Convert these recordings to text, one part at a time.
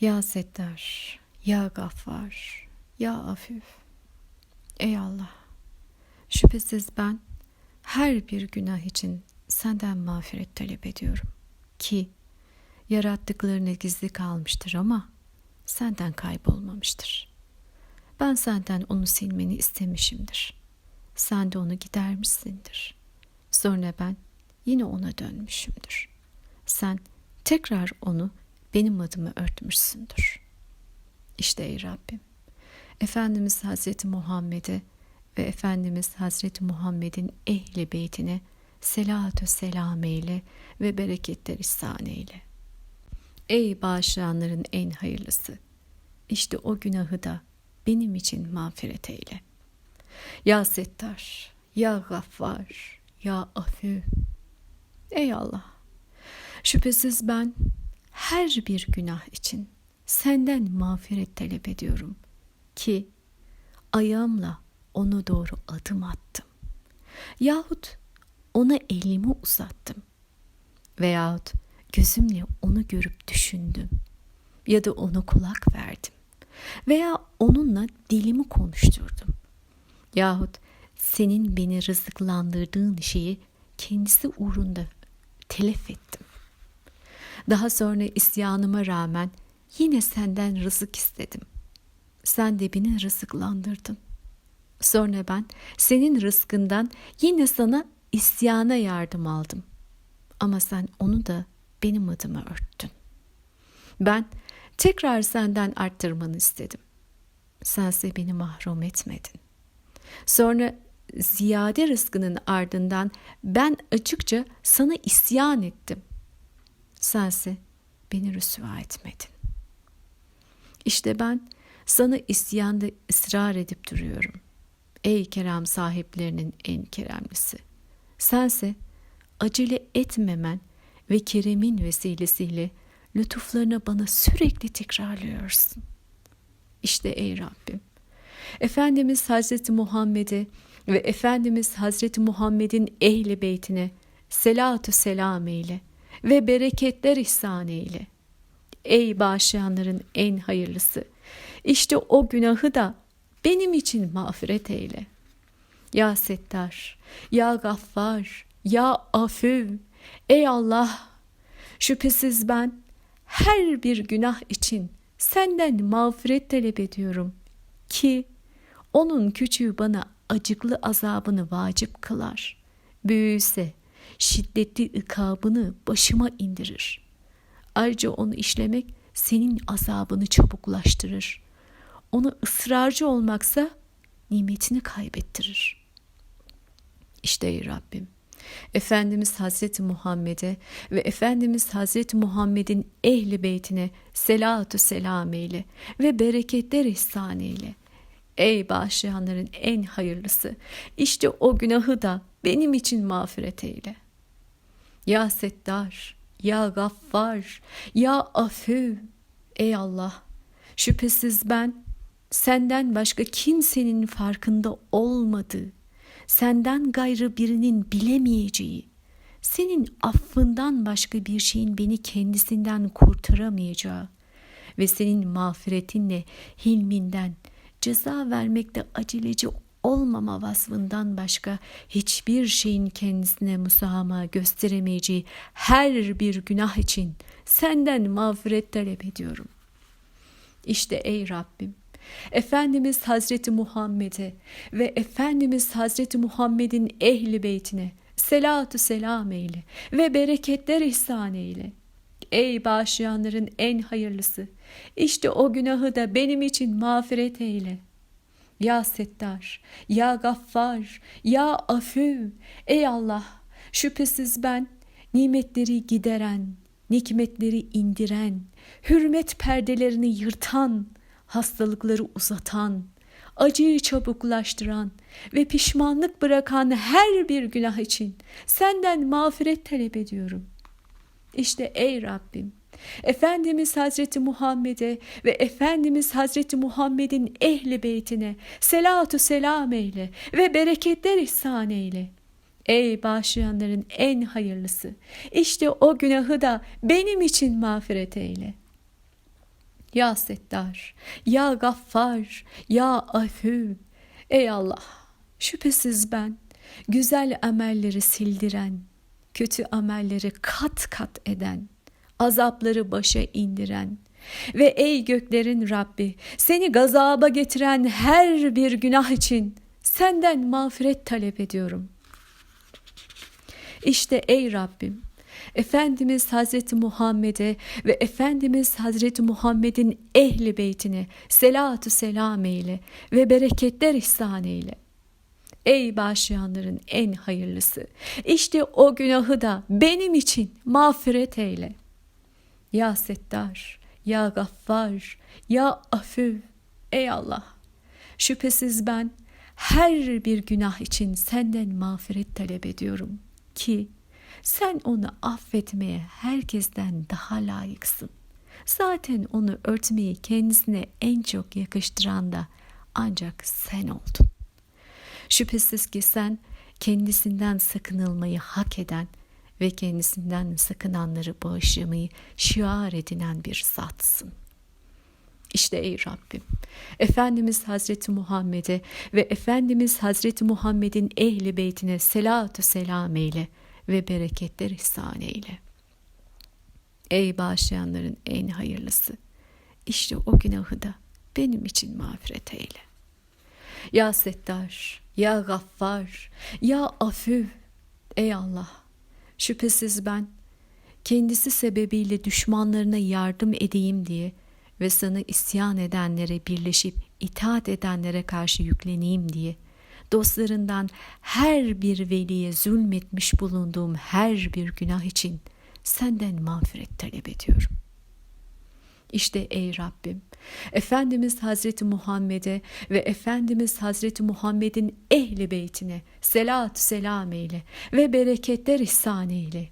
Ya Settar, Ya Gaffar, Ya Afif. Ey Allah, şüphesiz ben her bir günah için senden mağfiret talep ediyorum. Ki yarattıklarına gizli kalmıştır ama senden kaybolmamıştır. Ben senden onu silmeni istemişimdir. Sen de onu gidermişsindir. Sonra ben yine ona dönmüşümdür. Sen tekrar onu benim adımı örtmüşsündür. İşte ey Rabbim, Efendimiz Hazreti Muhammed'e ve Efendimiz Hazreti Muhammed'in ehli beytine selatü selam eyle ve bereketler ihsan eyle. Ey bağışlayanların en hayırlısı, işte o günahı da benim için mağfiret eyle. Ya Settar, Ya Gaffar, Ya Afü. Ey Allah, şüphesiz ben her bir günah için senden mağfiret talep ediyorum ki ayağımla ona doğru adım attım. Yahut ona elimi uzattım. Veyahut gözümle onu görüp düşündüm. Ya da ona kulak verdim. Veya onunla dilimi konuşturdum. Yahut senin beni rızıklandırdığın şeyi kendisi uğrunda telef ettim. Daha sonra isyanıma rağmen yine senden rızık istedim. Sen de beni rızıklandırdın. Sonra ben senin rızkından yine sana isyana yardım aldım. Ama sen onu da benim adıma örttün. Ben tekrar senden arttırmanı istedim. Sense beni mahrum etmedin. Sonra ziyade rızkının ardından ben açıkça sana isyan ettim. Sense beni rüsva etmedin. İşte ben sana isyanda ısrar edip duruyorum. Ey kerem sahiplerinin en keremlisi. Sense acele etmemen ve keremin vesilesiyle lütuflarını bana sürekli tekrarlıyorsun. İşte ey Rabbim, Efendimiz Hazreti Muhammed'e ve Efendimiz Hazreti Muhammed'in ehli beytine selatü selam eyle ve bereketler ihsan eyle. Ey bağışlayanların en hayırlısı, işte o günahı da benim için mağfiret eyle. Ya Settar, Ya Gaffar, Ya Afü, ey Allah, şüphesiz ben her bir günah için senden mağfiret talep ediyorum ki onun küçüğü bana acıklı azabını vacip kılar. Büyüse şiddetli ikabını başıma indirir. Ayrıca onu işlemek senin azabını çabuklaştırır. Onu ısrarcı olmaksa nimetini kaybettirir. İşte ey Rabbim, Efendimiz Hazreti Muhammed'e ve Efendimiz Hazreti Muhammed'in ehli beytine selatü selam eyle ve bereketler ihsan eyle. Ey bağışlayanların en hayırlısı, işte o günahı da benim için mağfiret eyle. Ya Settar, Ya Gaffar, Ya Afü, ey Allah, şüphesiz ben senden başka kimsenin farkında olmadığı, senden gayrı birinin bilemeyeceği, senin affından başka bir şeyin beni kendisinden kurtaramayacağı ve senin mağfiretinle hilminden ceza vermekte aceleci olmama vasfından başka hiçbir şeyin kendisine musamaha gösteremeyeceği her bir günah için senden mağfiret talep ediyorum. İşte ey Rabbim Efendimiz Hazreti Muhammed'e ve Efendimiz Hazreti Muhammed'in ehli beytine selatü selam eyle ve bereketler ihsan eyle. Ey bağışlayanların en hayırlısı, işte o günahı da benim için mağfiret eyle. Ya Settar, Ya Gaffar, Ya Afü, ey Allah, şüphesiz ben nimetleri gideren, nikmetleri indiren, hürmet perdelerini yırtan, hastalıkları uzatan, acıyı çabuklaştıran ve pişmanlık bırakan her bir günah için senden mağfiret talep ediyorum. İşte ey Rabbim, Efendimiz Hazreti Muhammed'e ve Efendimiz Hazreti Muhammed'in ehli beytine selatü selam eyle ve bereketler ihsan eyle. Ey bağışlayanların en hayırlısı, işte o günahı da benim için mağfiret eyle.'' Ya Settar, Ya Gaffar, Ya Afü. Ey Allah, şüphesiz ben güzel amelleri sildiren, kötü amelleri kat kat eden, azapları başa indiren ve ey göklerin Rabbi seni gazaba getiren her bir günah için senden mağfiret talep ediyorum. İşte ey Rabbim Efendimiz Hazreti Muhammed'e ve Efendimiz Hazreti Muhammed'in ehli beytine selatü selam eyle ve bereketler ihsan eyle. Ey bağışlayanların en hayırlısı, işte o günahı da benim için mağfiret eyle. Ya Settar, Ya Gaffar, Ya Afü, ey Allah, şüphesiz ben her bir günah için senden mağfiret talep ediyorum ki sen onu affetmeye herkesten daha layıksın. Zaten onu örtmeyi kendisine en çok yakıştıran da ancak sen oldun. Şüphesiz ki sen kendisinden sakınılmayı hak eden ve kendisinden sakınanları bağışlamayı şiar edinen bir zatsın. İşte ey Rabbim, Efendimiz Hazreti Muhammed'e ve Efendimiz Hazreti Muhammed'in ehli beytine selatü selam eyle ve bereketler ihsan eyle. Ey bağışlayanların en hayırlısı, işte o günahı da benim için mağfiret eyle. Ya Settar, Ya Gaffar, Ya Afü, ey Allah, şüphesiz ben kendisi sebebiyle düşmanlarına yardım edeyim diye ve sana isyan edenlere birleşip itaat edenlere karşı yükleneyim diye dostlarından her bir veliye zulmetmiş bulunduğum her bir günah için senden mağfiret talep ediyorum. İşte ey Rabbim, Efendimiz Hazreti Muhammed'e ve Efendimiz Hazreti Muhammed'in ehli beytine selat selam eyle ve bereketler ihsan eyle.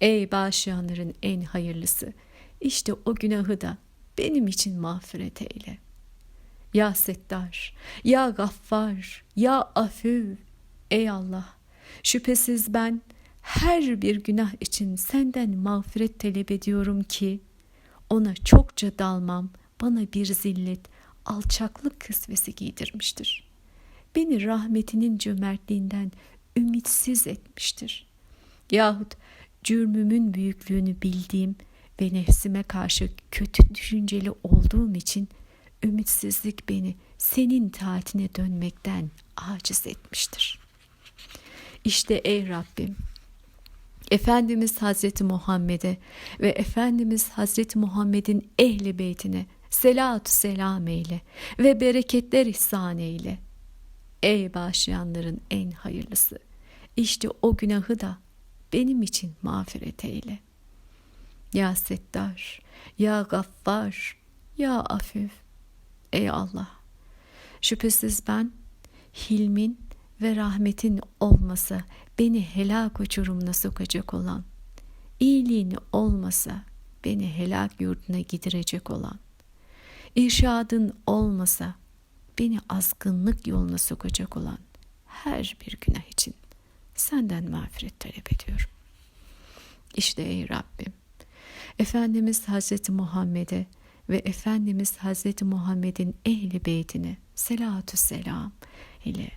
Ey bağışlayanların en hayırlısı, işte o günahı da benim için mağfiret eyle. Ya Settar, Ya Gaffar, Ya Afü, ey Allah, şüphesiz ben her bir günah için senden mağfiret talep ediyorum ki ona çokça dalmam bana bir zillet, alçaklık kısvesi giydirmiştir. Beni rahmetinin cömertliğinden ümitsiz etmiştir. Yahut cürmümün büyüklüğünü bildiğim ve nefsime karşı kötü düşünceli olduğum için ümitsizlik beni senin taatine dönmekten aciz etmiştir. İşte ey Rabbim, Efendimiz Hazreti Muhammed'e ve Efendimiz Hazreti Muhammed'in ehli beytine selatü selam eyle ve bereketler ihsan eyle. Ey bağışlayanların en hayırlısı, işte o günahı da benim için mağfiret eyle. Ya Settar, Ya Gaffar, Ya Afif, Ey Allah! Şüphesiz ben hilmin ve rahmetin olmasa beni helak uçurumuna sokacak olan, iyiliğini olmasa beni helak yurduna gidirecek olan, irşadın olmasa beni azgınlık yoluna sokacak olan her bir günah için senden mağfiret talep ediyorum. İşte ey Rabbim, Efendimiz Hazreti Muhammed'e ve Efendimiz Hazreti Muhammed'in ehli beytine selatü selam ile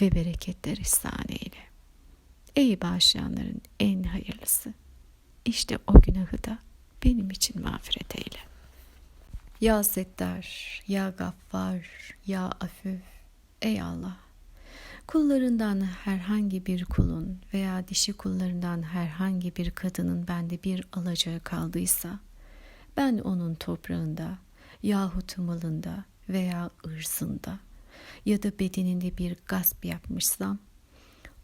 ve bereketler ihsan eyle. Ey bağışlayanların en hayırlısı, işte o günahı da benim için mağfiret eyle. Ya Settar, Ya Gaffar, Ya Afüf, Ey Allah! Kullarından herhangi bir kulun veya dişi kullarından herhangi bir kadının bende bir alacağı kaldıysa, ben onun toprağında yahut malında veya ırzında ya da bedeninde bir gasp yapmışsam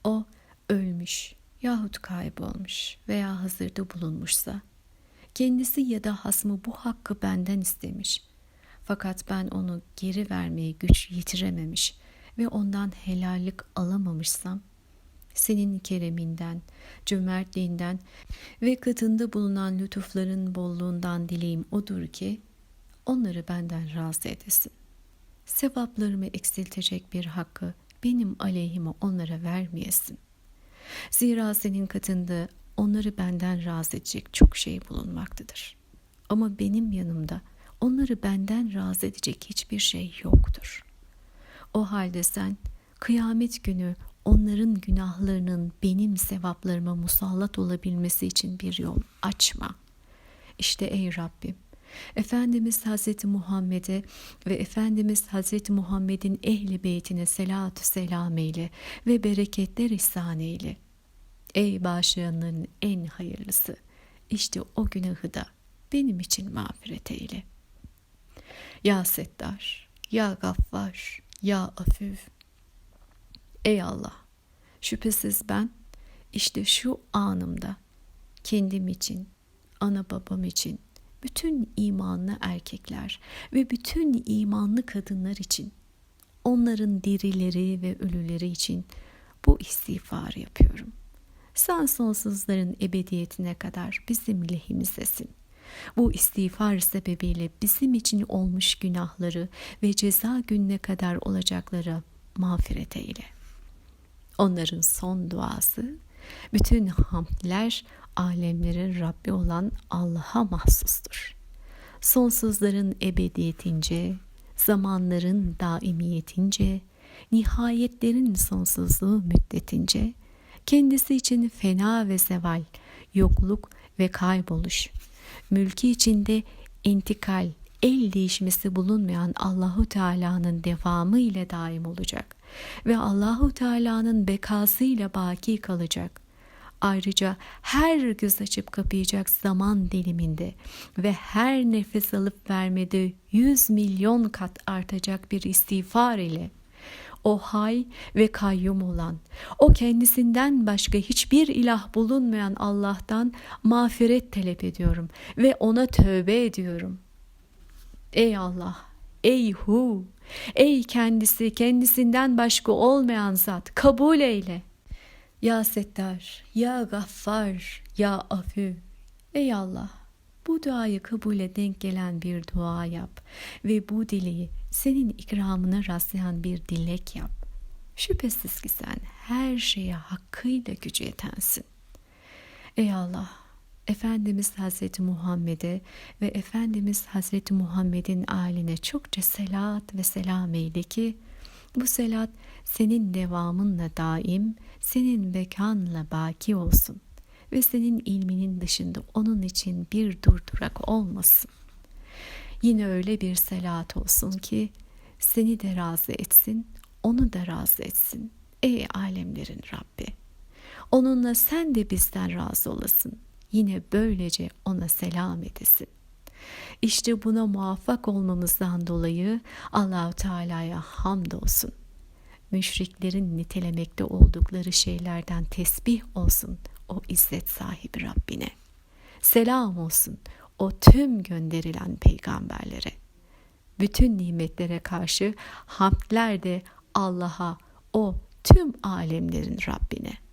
o ölmüş yahut kaybolmuş veya hazırda bulunmuşsa kendisi ya da hasmı bu hakkı benden istemiş fakat ben onu geri vermeye güç yitirememiş ve ondan helallik alamamışsam senin kereminden, cömertliğinden ve katında bulunan lütufların bolluğundan dileğim odur ki onları benden razı edesin. Sevaplarımı eksiltecek bir hakkı benim aleyhime onlara vermeyesin. Zira senin katında onları benden razı edecek çok şey bulunmaktadır. Ama benim yanımda onları benden razı edecek hiçbir şey yoktur. O halde sen kıyamet günü onların günahlarının benim sevaplarıma musallat olabilmesi için bir yol açma. İşte ey Rabbim Efendimiz Hazreti Muhammed'e ve Efendimiz Hazreti Muhammed'in ehli beytine selatü selam eyle ve bereketler ihsan eyle. Ey bağışlayanların en hayırlısı, işte o günahı da benim için mağfiret eyle. Ya Settar, Ya Gaffar, Ya Afüv. Ey Allah, şüphesiz ben işte şu anımda kendim için, ana babam için, bütün imanlı erkekler ve bütün imanlı kadınlar için, onların dirileri ve ölüleri için bu istiğfarı yapıyorum. Sen sonsuzların ebediyetine kadar bizim lehimizdesin. Bu istiğfar sebebiyle bizim için olmuş günahları ve ceza gününe kadar olacakları mağfiret eyle. Onların son duası, bütün hamdler alemlerin Rabbi olan Allah'a mahsustur. Sonsuzların ebediyetince, zamanların daimiyetince, nihayetlerin sonsuzluğu müddetince, kendisi için fena ve zeval, yokluk ve kayboluş, mülki içinde intikal, el değişmesi bulunmayan Allahu Teala'nın devamı ile daim olacak ve Allahu Teala'nın bekası ile baki kalacak. Ayrıca her göz açıp kapayacak zaman diliminde ve her nefes alıp vermede yüz milyon kat artacak bir istiğfar ile o hay ve kayyum olan, o kendisinden başka hiçbir ilah bulunmayan Allah'tan mağfiret talep ediyorum ve ona tövbe ediyorum. Ey Allah, ey Hu, ey kendisi, kendisinden başka olmayan zat kabul eyle. Ya Settar, Ya Gaffar, Ya Afü. Ey Allah, bu duayı kabule denk gelen bir dua yap ve bu dileği senin ikramına rastlayan bir dilek yap. Şüphesiz ki sen her şeye hakkıyla gücü yetensin. Ey Allah, Efendimiz Hazreti Muhammed'e ve Efendimiz Hazreti Muhammed'in aline çokça selat ve selam eyle ki bu selat senin devamınla daim, senin bekanla baki olsun ve senin ilminin dışında onun için bir durdurak olmasın. Yine öyle bir selat olsun ki seni de razı etsin, onu da razı etsin. Ey alemlerin Rabbi! Onunla sen de bizden razı olasın. Yine böylece ona selam edesin. İşte buna muvaffak olmamızdan dolayı Allahu Teala'ya hamdolsun. Müşriklerin nitelemekte oldukları şeylerden tesbih olsun o izzet sahibi Rabbine. Selam olsun o tüm gönderilen peygamberlere. Bütün nimetlere karşı hamdler de Allah'a, o tüm alemlerin Rabbine.''